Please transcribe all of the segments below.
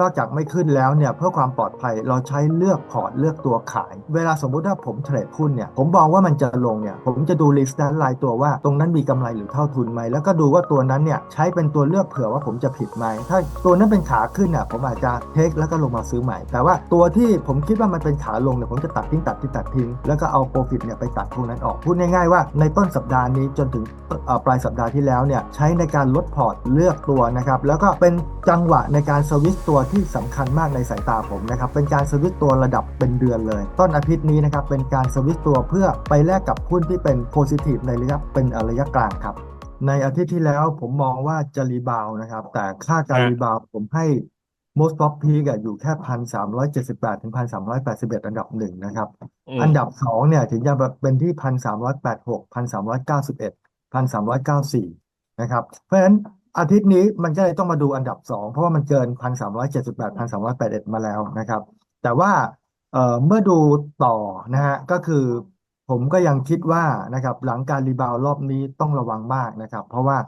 นอกจากไม่ขึ้นแล้วเนี่ยเพื่อความปลอดภัยเราใช้เลือกพอร์ตเลือกตัวขาย เวลาสมมุติว่าผมเทรดหุ้นเนี่ยผมมองว่ามันจะลงเนี่ยผมจะดูลิสต์นั้นรายตัวว่า ตรงนั้นมีกำไรหรือเท่าทุนไหมแล้วก็ดูว่าตัวนั้นเนี่ยใช้เป็นตัวเลือกเผื่อว่าผมจะผิดไหมถ้าตัวนั้นเป็นขาขึ้นน่ะผมอาจจะเทคแล้วก็ลงมาซื้อใหม่ แต่ว่าตัวที่ผมคิดว่ามันเป็นขาลงเนี่ยผมจะตัดทิ้งตัดทิ้งตัดทิ้งแล้วก็เอาโปรฟิตเนี่ยไปตัดพวกนั้นออกพูดง่ายๆว่าในต้นสัปดาห์นี้จนถึงปลายสัปดาห์ที่แล้วเนี่ยใช้ในการลดพอร์ตเลือกตัวนะครับแล้วก็เป็นจังหวะในการสวิตช์ตัวที่สำคัญมากในสายตาผมนะครับเป็นการสวิตช์ตัวระดับเป็นเดือนเลย ต้นอาทิตย์นี้นะครับเป็นการสวิตช์ตัวเพื่อไปแลกกับหุ้นที่เป็นโพซิทีฟในระยะเป็นระยะกลางครับในอาทิตย์ที่แล้วผมมองว่าจะรีบาวด์นะครับ แต่ค่าการฮะรีบาวด์ผมให้ most top peak อะอยู่แค่พันสามร้อยเจ็ดสิบแปดถึงพันสามร้อยแปดสิบเอ็ดอันดับหนึ่งนะครับอืมอันดับสองเนี่ยถึงจะเป็นที่พันสามร้อยแปดหกพันสามร้อยเก้าสิบเอ็ดพันสามร้อยเก้าสี่นะครับ เพราะฉะนั้น อาทิตย์นี้มันก็เลยต้องมาดูอันดับสองเพราะว่ามันเกินพันสามร้อยเจ็ดสิบแปดพันสามร้อยแปดเอ็ดมาแล้วนะครับ แต่ว่าเอ่อเมื่อดูต่อนะฮะก็คือผมก็ยังคิดว่านะครับหลังการรีบาวรอบนี้ต้องระวังมากนะครับ เพราะว่า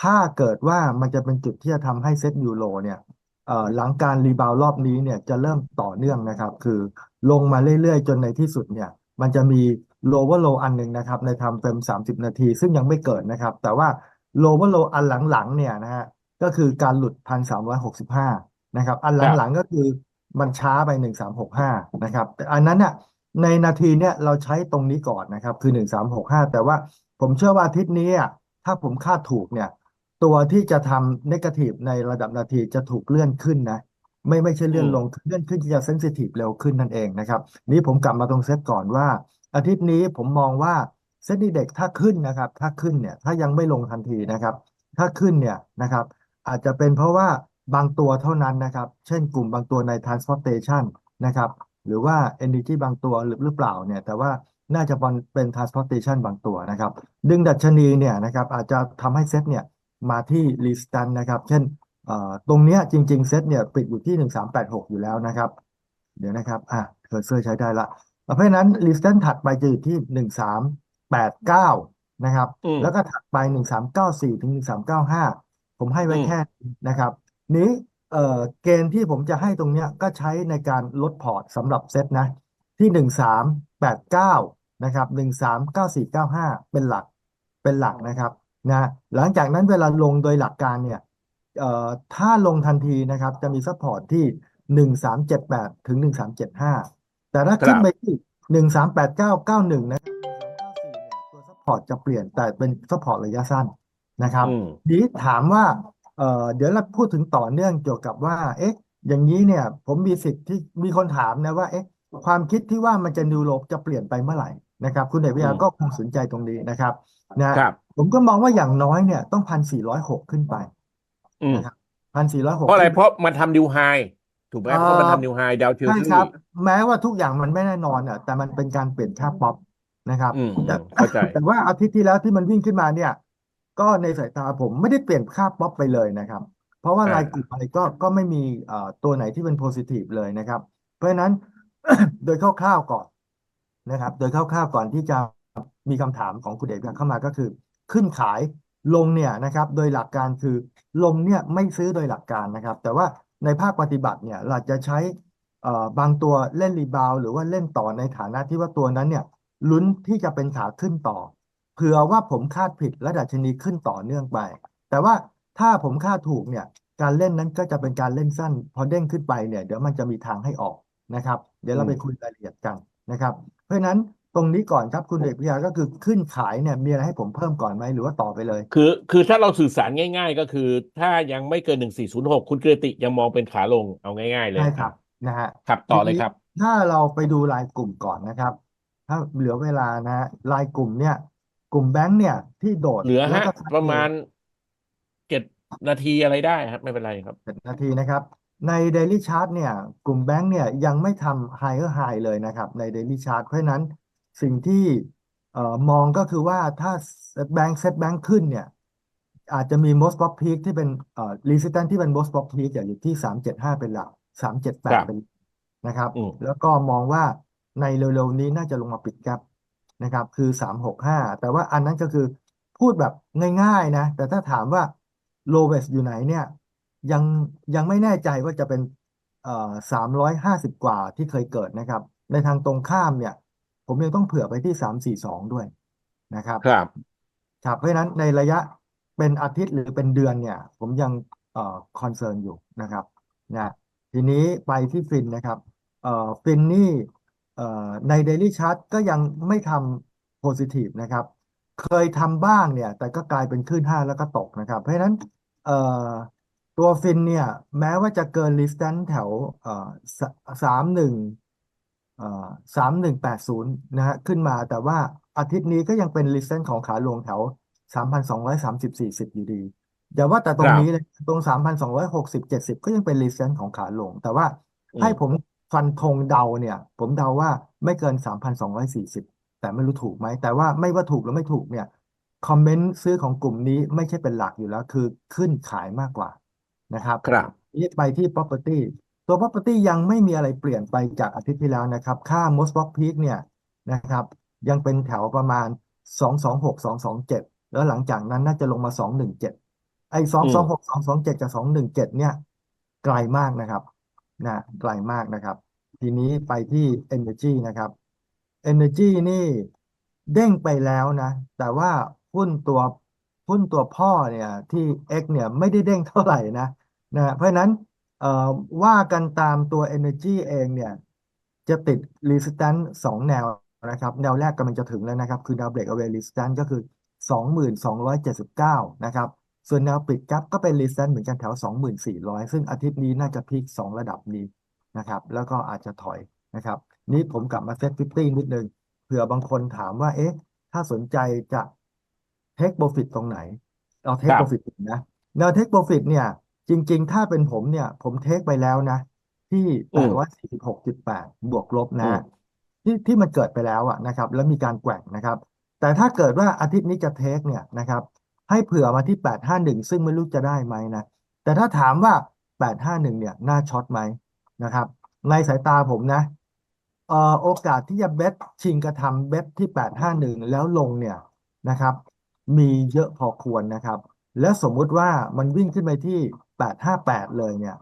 ถ้าเกิดว่ามันจะเป็นจุดที่จะทำให้เซ็ตยูโรเนี่ยเอ่อหลังการรีบาวรอบนี้เนี่ยจะเริ่มต่อเนื่องนะครับ คือลงมาเรื่อยๆ จนในที่สุดเนี่ย มันจะมี lower low อันหนึ่งนะครับ ในทำเต็ม 30 นาที ซึ่งยังไม่เกิดนะครับ แต่ว่า lower low อันหลังๆเนี่ยนะฮะก็คือการหลุด1,365นะครับ อันครับหลังๆก็คือมันช้าไป1365นะครับ แต่อันนั้นน่ะในนาทีเนี่ยเราใช้ตรงนี้ก่อนนะครับ คือ1365แต่ว่าผมเชื่อว่าอาทิตย์นี้อะถ้าผมคาดถูกเนี่ย ตัวที่จะทำ negative ในระดับนาทีจะถูกเลื่อนขึ้นนะไม่ไม่ใช่เลื่อนลงเลื่อนขึ้นที่จะเซนซิทีฟเร็วขึ้นนั่นเองนะครับ นี่ผมกลับมาตรงเซตก่อนว่า อาทิตย์นี้ผมมองว่า เซตดีเด็กถ้าขึ้นนะครับ ถ้าขึ้นเนี่ย ถ้ายังไม่ลงทันทีนะครับ ถ้าขึ้นเนี่ยนะครับ อาจจะเป็นเพราะว่าบางตัวเท่านั้นนะครับ เช่นกลุ่มบางตัวใน transportation นะครับ หรือว่า energy บางตัวหรือหรือเปล่าเนี่ย แต่ว่าน่าจะเป็น transportation บางตัวนะครับ ดึงดัชนีเนี่ยนะครับ อาจจะทำให้เซตเนี่ยมาที่ resistance นะครับ เช่นตรงเนี้ยจริง ๆ เซตเนี่ยปิดอยู่ที่ 1386 อยู่แล้วนะครับ เดี๋ยวนะครับ อะเคอร์เซอร์ใช้ได้ละเพราะฉะนั้น resistance ถัดไปจะอยู่ที่ 1389นะครับ อืม แล้วก็ถัดไป1394ถึง1395ผมให้ไว้อืม แค่นี้นะครับ นี้เอ่อเกณฑ์ที่ผมจะให้ตรงเนี้ยก็ใช้ในการลดพอร์ตสำหรับเซตนะ ที่1389นะครับ139495เป็นหลักเป็นหลักนะครับนะหลังจากนั้นเวลาลงโดยหลักการเนี่ยเอ่อถ้าลงทันทีนะครับจะมีซัพพอร์ตที่1378ถึง1375แต่ถ้าขึ้นไปที่138991นะครับ1394เนี่ยตัวซัพ พอร์ตจะเปลี่ยนแต่เป็นซัพพอร์ตระยะสั้นนะครับอืมทีนี้ถามว่าเอ่อเดี๋ยวเราพูดถึงต่อเนื่องเกี่ยวกับว่า เอ๊ะ อย่างนี้เนี่ย ผมมีสิทธิ์ที่มีคนถามนะว่า เอ๊ะ ความคิดที่ว่ามันจะนิวโรจะเปลี่ยนไปเมื่อไหร่นะครับ คุณเอกวิทยาอืมก็คงสนใจตรงนี้นะครับ นะครับ ผมก็มองว่าอย่างน้อยเนี่ยต้องพันสี่ร้อยหกขึ้นไปอืมนะครับพันสี่ร้อยหกเพราะอะไรเพราะมันทำนิวไฮถูกไหมเอ่อเพราะมันทำนิวไฮดาวเทลใช่ซี่ครับ แม้ว่าทุกอย่างมันไม่แน่นอนอะแต่มันเป็นการเปลี่ยนค่าป๊อป นะครับอืมแต่อืมเข้าใจแต่ว่าอาทิตย์ที่แล้วที่มันวิ่งขึ้นมาเนี่ย ก็ในสายตาผมไม่ได้เปลี่ยนค่าป๊อปไปเลยนะครับ เพราะว่าอ่ารายกลุ่มอะไรก็ก็ไม่มีเอ่อตัวไหนที่เป็นโพซิทีฟเลยนะครับ เพราะฉะนั้นโดยคร่าวๆก่อนนะครับ โดยคร่าวๆก่อนที่จะมีคำถามของคุณเอกเข้ามาก็คือ ขึ้นขายลงเนี่ยนะครับ โดยหลักการคือลงเนี่ยไม่ซื้อโดยหลักการนะครับ แต่ว่าในภาคปฏิบัติเนี่ยเราจะใช้เอ่อบางตัวเล่นรีบาวด์หรือว่าเล่นต่อในฐานะที่ว่าตัวนั้นเนี่ย ลุ้นที่จะเป็นขาขึ้นต่อ เผื่อว่าผมคาดผิดและดัชนีขึ้นต่อเนื่องไป แต่ว่าถ้าผมคาดถูกเนี่ย การเล่นนั้นก็จะเป็นการเล่นสั้น พอเด้งขึ้นไปเนี่ย เดี๋ยวมันจะมีทางให้ออกนะครับ เดี๋ยวเราไปคุยรายละเอียดกันนะครับ เพราะฉะนั้นตรงนี้ก่อนครับคุณเอกพิยาก็คือขึ้นขายเนี่ยมีอะไรให้ผมเพิ่มก่อนไหมหรือว่าต่อไปเลย คือ คือถ้าเราสื่อสารง่าย ๆ ก็คือ ถ้ายังไม่เกินหนึ่งสี่ศูนย์หกคุณเกรติยังมองเป็นขาลงเอาง่าย ๆ เลยใช่ครับนะฮะครับต่อเลยครับ ถ้าเราไปดูรายกลุ่มก่อนนะครับ ถ้าเหลือเวลานะฮะรายกลุ่มเนี่ย กลุ่มแบงค์เนี่ย ที่โดดเหลือแล้วฮะก็ชัดประเจมาณนเจ็ดนาทีอะไรได้ครับ ไม่เป็นไรครับ เจ็ดนาทีนะครับ ใน Daily Chart เนี่ย กลุ่มแบงค์เนี่ยยังไม่ทำ higher high เลยนะครับ ใน Daily Chart เพราะฉะนั้นสิ่งที่เอ่อมองก็คือว่าถ้าแบงค์เซ็ตแบงค์ขึ้นเนี่ย อาจจะมี most pop peak ที่เป็นเอ่อ resistance ที่เป็น most pop peak อยู่ที่ 375 เป็นหลักครับ378เป็นนะครับ อืม แล้วก็มองว่า ในเร็วๆนี้น่าจะลงมาปิดแกปนะครับ คือ365แต่ว่าอันนั้นก็คือพูดแบบง่ายๆนะ แต่ถ้าถามว่า lowest อยู่ไหนเนี่ย ยังยังไม่แน่ใจว่าจะเป็นเอ่อสามร้อยห้าสิบกว่าที่เคยเกิดนะครับ ในทางตรงข้ามเนี่ย ผมยังต้องเผื่อไปที่สามสี่สองด้วยนะครับครับครับเพราะฉะนั้นในระยะเป็นอาทิตย์หรือเป็นเดือนเนี่ย ผมยังเอ่อคอนเซิร์นอยู่นะครับนะทีนี้ไปที่ฟินนะครับเอ่อฟินนี่เอ่อ ใน Daily Chart ก็ยังไม่ทำ positive นะครับ เคยทำบ้างเนี่ย แต่ก็กลายเป็นขึ้นห้าแล้วก็ตกนะครับ เพราะฉะนั้นตัวฟินเนี่ย แม้ว่าจะเกิน resistance แถวสามหนึ่งสามหนึ่งแปดศูนย์นะฮะขึ้นมาแต่ว่าอาทิตย์นี้ก็ยังเป็น resistance ของขาลงแถวสามพันสองร้อยสามสิบสี่สิบอยู่ดีอย่าว่าแต่ตรงนี้เลยตรงสามพันสองร้อยหกสิบเจ็ดสิบก็ยังเป็น resistance ของขาลง แต่ว่าให้ผม ฟันธงเดาเนี่ย ผมเดาว่าไม่เกินสามพันสองร้อยสี่สิบแต่ไม่รู้ถูกไหม แต่ว่าไม่ว่าถูกหรือไม่ถูกเนี่ยคอมเมนต์ซื้อของกลุ่มนี้ไม่ใช่เป็นหลักอยู่แล้ว คือขึ้นขายมากกว่านะครับครับนี่ไปที่ property ตัว property ยังไม่มีอะไรเปลี่ยนไปจากอาทิตย์ที่แล้วนะครับ ค่า most block peak เนี่ยนะครับ ยังเป็นแถวประมาณ 226 227 แล้วหลังจากนั้นน่าจะลงมา 217 ไอ้อืม226 227 กับ 217 เนี่ยไกลมากนะครับ นะไกลมากนะครับ ทีนี้ไปที่ energy นะครับ energy นี่เด้งไปแล้วนะ แต่ว่าหุ้นตัวหุ้นตัวพ่อเนี่ยที่ X เนี่ยไม่ได้เด้งเท่าไหร่นะนะเพราะนั้นว่ากันตามตัว energy เองเนี่ย จะติด resistance สองแนวนะครับ แนวแรกกำลังจะถึงแล้วนะครับ คือแนว breakaway resistance ก็คือ 2279 นะครับ ส่วนแนวปิดครับก็เป็น resistance เหมือนกันแถว 2400 ซึ่งอาทิตย์นี้น่าจะพีคสองระดับนี้นะครับ แล้วก็อาจจะถอยนะครับ นี่ผมกลับมาเซต50นิดนึงเผื่อบางคนถามว่าเอ๊ะ ถ้าสนใจจะ take profit ตรงไหน เอาค take รับ profit นะแนว take profit เนี่ย จริง ๆ ถ้าเป็นผมเนี่ย ผมเทคไปแล้วนะ ที่อืม846.8บวกลบอืนะมที่ที่มันเกิดไปแล้วอะนะครับ แล้วมีการแกว่งนะครับ แต่ถ้าเกิดว่าอาทิตย์นี้จะเทคเนี่ยนะครับ ให้เผื่อมาที่ 851 ซึ่งไม่รู้จะได้ไหมนะ แต่ถ้าถามว่า 851 เนี่ยน่าช็อตไหมนะครับ ในสายตาผมนะเอ่อโอกาสที่จะเบสชิงกระทำเบสที่ 851 แล้วลงเนี่ยนะครับ มีเยอะพอควรนะครับ และสมมุติว่ามันวิ่งขึ้นไปที่ 858 เลยเนี่ย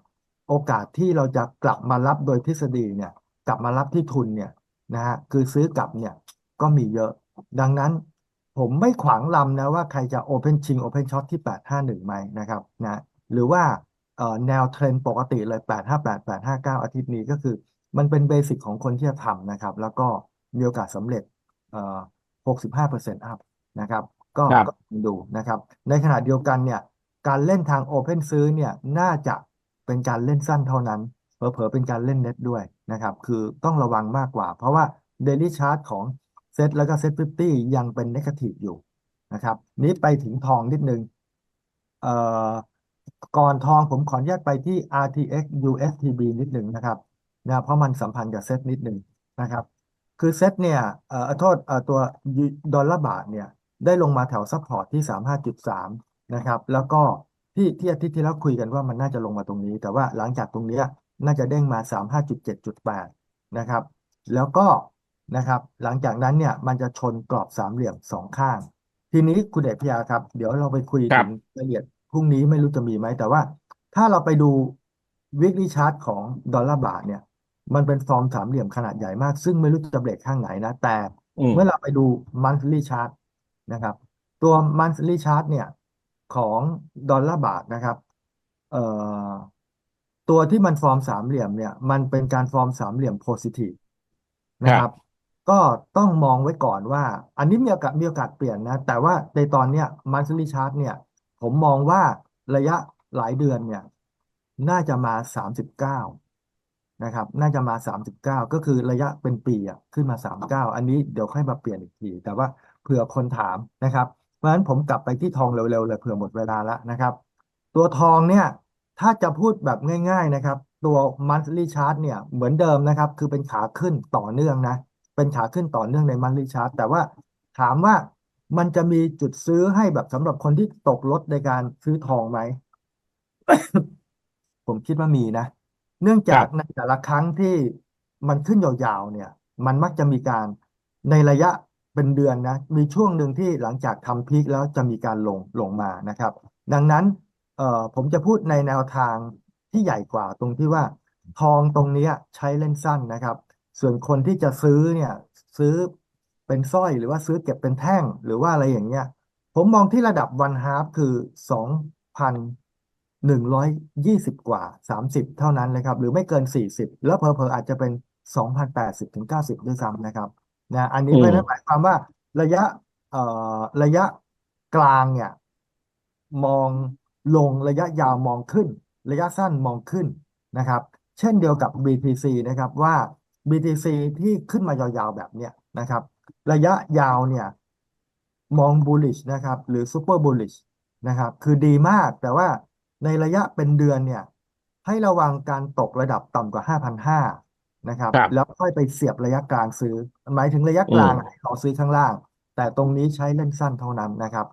โอกาสที่เราจะกลับมารับโดยทฤษฎีเนี่ย กลับมารับที่ทุนเนี่ยนะฮะคือซื้อกลับเนี่ยก็มีเยอะ ดังนั้น ผมไม่ขวางลำนะว่าใครจะโอเพนชิงโอเพนช็อตที่ 851ไหมนะครับนะหรือว่าเอ่อแนวเทรนด์ปกติเลย 858 859 อาทิตย์นี้ก็คือ มันเป็นเบสิกของคนที่จะทำนะครับ แล้วก็มีโอกาสสำเร็จเอ่อ65% up นะครับก็ครับ ก็ดูนะครับ ในขณะเดียวกันเนี่ย การเล่นทาง Open ซื้อเนี่ย น่าจะเป็นการเล่นสั้นเท่านั้น เผลอๆเป็นการเล่นเน็ตด้วยนะครับ คือต้องระวังมากกว่า เพราะว่า Daily Chart ของ เซตแล้วก็เซต50ยังเป็น Negative อยู่นะครับ นี้ไปถึงทองนิดนึงเอ่อก่อนทองผมขออนุญาตไปที่ RTX USTB นิดหนึ่งนะครับนะเพราะมันสัมพันธ์กับเซตนิดหนึ่งนะครับ คือเซตเนี่ยเอ่อโทษเอ่อตัวดอลลาร์บาทเนี่ยได้ลงมาแถวซัพพอร์ตที่ 35.3 นะครับ แล้วก็ที่ที่อาทิตย์ที่แล้วคุยกันว่ามันน่าจะลงมาตรงนี้ แต่ว่าหลังจากตรงเนี้ยน่าจะเด้งมา 35.7.8 นะครับ แล้วก็ นะครับ หลังจากนั้นเนี่ยมันจะชนกรอบสามเหลี่ยมสองข้าง ทีนี้คุณเอกพยาครับ เดี๋ยวเราไปคุยครัถึบ งรายละเอียดพรุ่งนี้ไม่รู้จะมีไหม แต่ว่าถ้าเราไปดู weekly chart ของดอลลาร์บาทเนี่ย มันเป็นฟอร์มสามเหลี่ยมขนาดใหญ่มาก ซึ่งไม่รู้จะเบรกข้างไหนนะ แต่อืมเมื่อเราไปดู monthly chart นะครับ ตัว monthly chart เนี่ยของดอลลาร์บาทนะครับเอ่อตัวที่มันฟอร์มสามเหลี่ยมเนี่ย มันเป็นการฟอร์มสามเหลี่ยม positive นะคครัรับ บ ก็ต้องมองไว้ก่อนว่า อันนี้มีโอกาสมีโอกาสเปลี่ยนนะ แต่ว่าในตอนเนี้ย monthly chart เนี่ย ผมมองว่าระยะหลายเดือนเนี่ย น่าจะมา39นะครับ น่าจะมา39ก็คือระยะเป็นปีอะขึ้นมา39อันนี้เดี๋ยวค่อยมาเปลี่ยนอีกที แต่ว่าเผื่อคนถามนะครับ เพราะฉะนั้นผมกลับไปที่ทองเร็วๆเลยเผื่อหมดเวลาแล้วนะครับ ตัวทองเนี่ย ถ้าจะพูดแบบง่าย ๆนะครับ ตัว monthly chart เนี่ยเหมือนเดิมนะครับ คือเป็นขาขึ้นต่อเนื่องนะ เป็นขาขึ้นต่อเนื่องใน monthly chart แต่ว่าถามว่ามันจะมีจุดซื้อให้แบบสำหรับคนที่ตกรถในการซื้อทองไหม ผมคิดว่ามีนะ เนื่องคจารักบในแต่ละครั้งที่มันขึ้นยาวๆเนี่ย มันมักจะมีการในระยะเป็นเดือนนะ มีช่วงหนึ่งที่หลังจากทำพีคแล้วจะมีการลงลงมานะครับ ดังนั้นเอ่อผมจะพูดในแนวทางที่ใหญ่กว่าตรงที่ว่า ทองตรงเนี้ยใช้เล่นสั้นนะครับ ส่วนคนที่จะซื้อเนี่ย ซื้อเป็นสร้อยหรือว่าซื้อเก็บเป็นแท่งหรือว่าอะไรอย่างเงี้ย ผมมองที่ระดับวันฮา f คือสองพันหนึ่งร้อยยี่สิบกว่าสามสิบเท่านั้นเลยครับ หรือไม่เกินสี่สิบแล้วเพอเพอๆอาจจะเป็นสองพันแปดสิบถึงเก้าสิบด้วยซ้ำนะครับนะอันนี้อืเพมราะฉะนั้นหมายความว่าระยะเอ่อระยะกลางเนี่ย มองลงระยะยาวมองขึ้น ระยะสั้นมองขึ้นนะครับ เช่นเดียวกับ BTC นะครับว่า BTC ที่ขึ้นมายาวๆแบบเนี้ยนะครับ ระยะยาวเนี่ยมอง bullish นะครับ หรือ super bullish นะครับ คือดีมากแต่ว่าในระยะเป็นเดือนเนี่ย ให้ระวังการตกระดับต่ำกว่า 5,500 นะครับ ครับแล้วค่อยไปเสียบระยะกลางซื้อ หมายถึงระยะอืกลางมให้เราซื้อข้างล่าง แต่ตรงนี้ใช้เล่นสั้นเท่านั้นนะครับ